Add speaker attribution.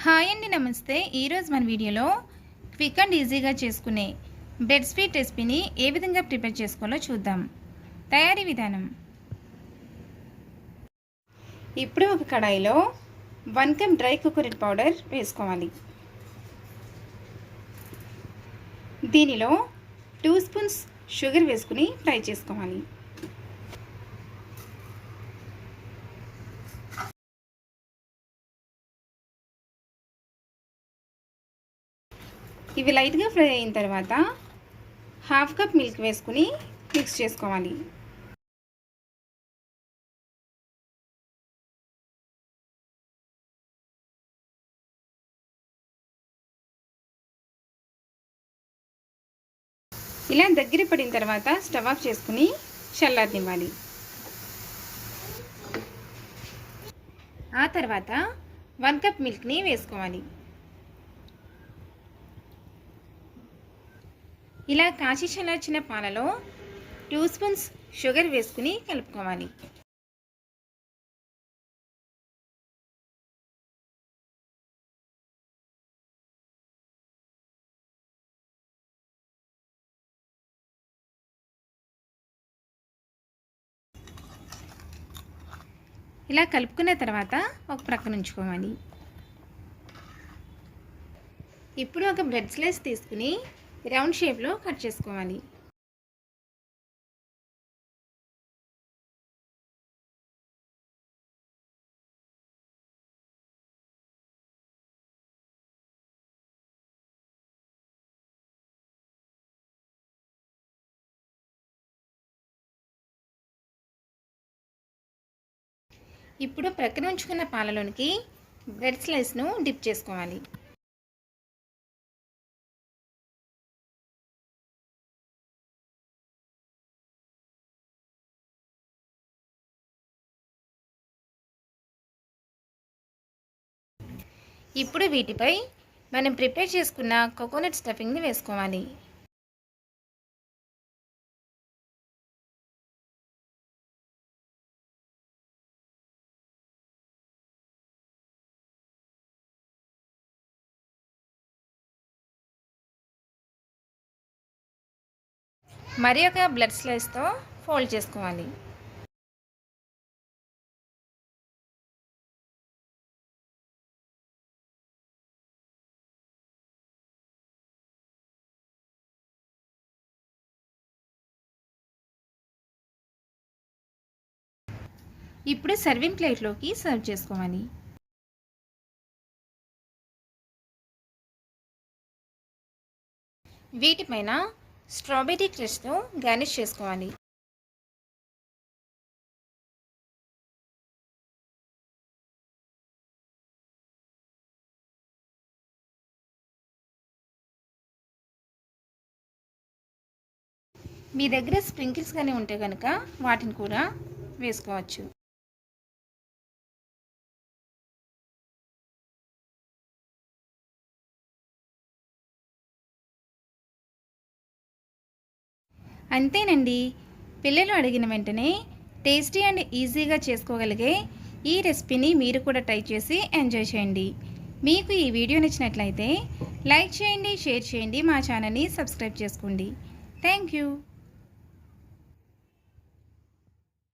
Speaker 1: Hi అండి నమస్తే. ఈరోజు మన వీడియోలో క్విక్ అండ్ ఈజీగా చేసుకునే బ్రెడ్ స్వీట్ రెసిపీని ఏ విధంగా ప్రిపేర్ చేసుకోవాలో చూద్దాం. తయారీ విధానం. ఇప్పుడు ఒక కడాయిలో వన్ కప్ డ్రై కుకరెట్ పౌడర్ వేసుకోవాలి. దీనిలో టూ స్పూన్స్ షుగర్ వేసుకుని ఫ్రై చేసుకోవాలి. ఇవి లైట్గా ఫ్రై అయిన తర్వాత హాఫ్ కప్ మిల్క్ వేసుకుని మిక్స్ చేసుకోవాలి. ఇలా దగ్గర పడిన తర్వాత స్టవ్ ఆఫ్ చేసుకుని చల్లారనివ్వాలి. ఆ తర్వాత వన్ కప్ మిల్క్ని వేసుకోవాలి. ఇలా కాచి చల్లార్చిన పాలలో టూ స్పూన్స్ షుగర్ వేసుకుని కలుపుకోవాలి. ఇలా కలుపుకున్న తర్వాత ఒక ప్రక్కన ఉంచుకోవాలి. ఇప్పుడు ఒక బ్రెడ్ స్లైస్ తీసుకుని రౌండ్ షేప్లో కట్ చేసుకోవాలి. ఇప్పుడు ప్రక్కన ఉంచుకున్న పాలలోనికి బ్రెడ్ స్లైస్ను డిప్ చేసుకోవాలి. ఇప్పుడు వీటిపై మనం ప్రిపేర్ చేసుకున్న కోకోనట్ స్టఫింగ్ని వేసుకోవాలి. మరి ఒక బ్లడ్ స్లైస్తో ఫోల్డ్ చేసుకోవాలి. ఇప్పుడు సర్వింగ్ ప్లేట్లోకి సర్వ్ చేసుకోవాలి వీటిపైన స్ట్రాబెర్రీ క్రష్తో గార్నిష్ చేసుకోవాలి. మీ దగ్గర స్ప్రింకిల్స్ కానీ ఉంటే కనుక వాటిని కూడా వేసుకోవచ్చు. అంతేనండి. పిల్లలు అడిగిన వెంటనే టేస్టీ అండ్ ఈజీగా చేసుకోగలిగే ఈ రెసిపీని మీరు కూడా ట్రై చేసి ఎంజాయ్ చేయండి. మీకు ఈ వీడియో నచ్చినట్లయితే లైక్ చేయండి షేర్ చేయండి మా ఛానల్ని సబ్స్క్రైబ్ చేసుకోండి. Thank you.